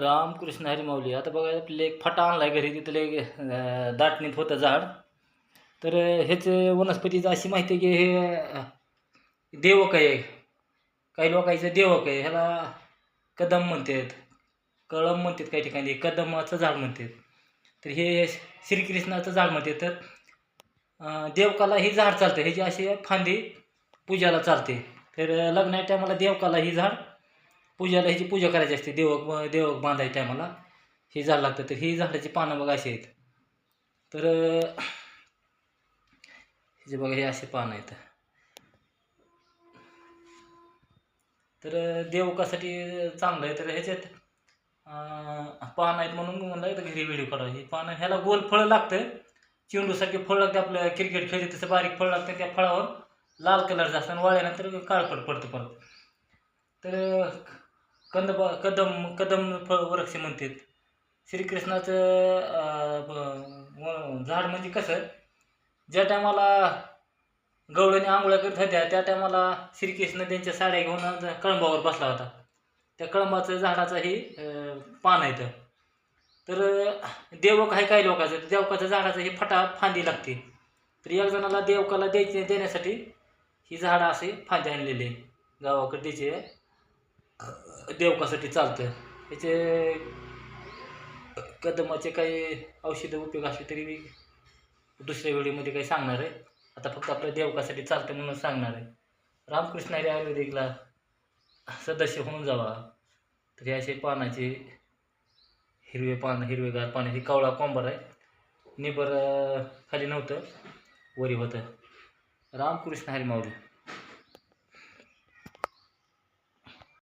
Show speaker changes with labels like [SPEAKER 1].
[SPEAKER 1] रामकृष्ण हरिमावली आता बघा आपले एक फटा आणलाय घरी तिथले एक दाटणीत होतं झाड. तर हेच वनस्पतीचं अशी माहिती आहे की हे देवक आहे. काही लोकांचं देवक आहे. ह्याला कदम म्हणतात. कळम म्हणतात काही ठिकाणी. कदमाचं झाड म्हणतात. तर हे श्रीकृष्णाचं झाड म्हणतात. तर देवकाला ही झाड चालतं. ह्याची अशी फांदी पूजाला चालते. तर लग्नाच्या टायमाला देवकाला ही झाड पूजाला ह्याची पूजा करायची असते. देवक देवक बांधायच्या टायमाला. हे झाड लागतं तर ही झाडाची पानं बघा अशी आहेत. तर ह्याचे बघा हे असे पानं आहेत. तर देवकासाठी चांगलं आहे. तर ह्याच्यात पानं आहेत म्हणून म्हणलं तर घरी व्हिडिओ काढा हे पानं ह्याला गोल फळं लागतं. चेंडूसारखे फळ लागते आपलं क्रिकेट खेळते तसं बारीक फळ लागतं त्या फळावर. लाल कलरचं असतं आणि वाळल्यानंतर काळपट पडतं परत. तर कंदब कदम कदम फळ वृक्ष म्हणतात. श्रीकृष्णाचं झाड म्हणजे कसं? ज्या टायमाला गवळ्याने आंघोळ्या करत होत्या त्या टायमाला श्रीकृष्ण त्यांच्या साड्या घेऊन कळंबावर बसला होता. त्या कळंबाचं झाडाचं हे पान आहे तर देवक आहे काही लोकांचं? देवकाचं झाडाचं हे फटा फांदी लागते. तर एक जणाला देवकाला द्यायचे देण्यासाठी ही झाडं असे फांदी आणलेली आहे गावाकडे त्याचे देवकासाठी चालतं याचे कदमाचे काही औषधं उपयोग असले तरी मी दुसऱ्या व्हिडिओमध्ये काही सांगणार आहे. आता फक्त आपल्या देवकासाठी चालतं म्हणून सांगणार आहे. रामकृष्ण हरी आयुर्वेदिकला सदस्य होऊन जावा. तर हे असे पानाचे हिरवे पान हिरवेगार पान हे कावळा कॉंबर आहे. निबर खाली नव्हतं. वरी होतं. रामकृष्ण हरी माऊली.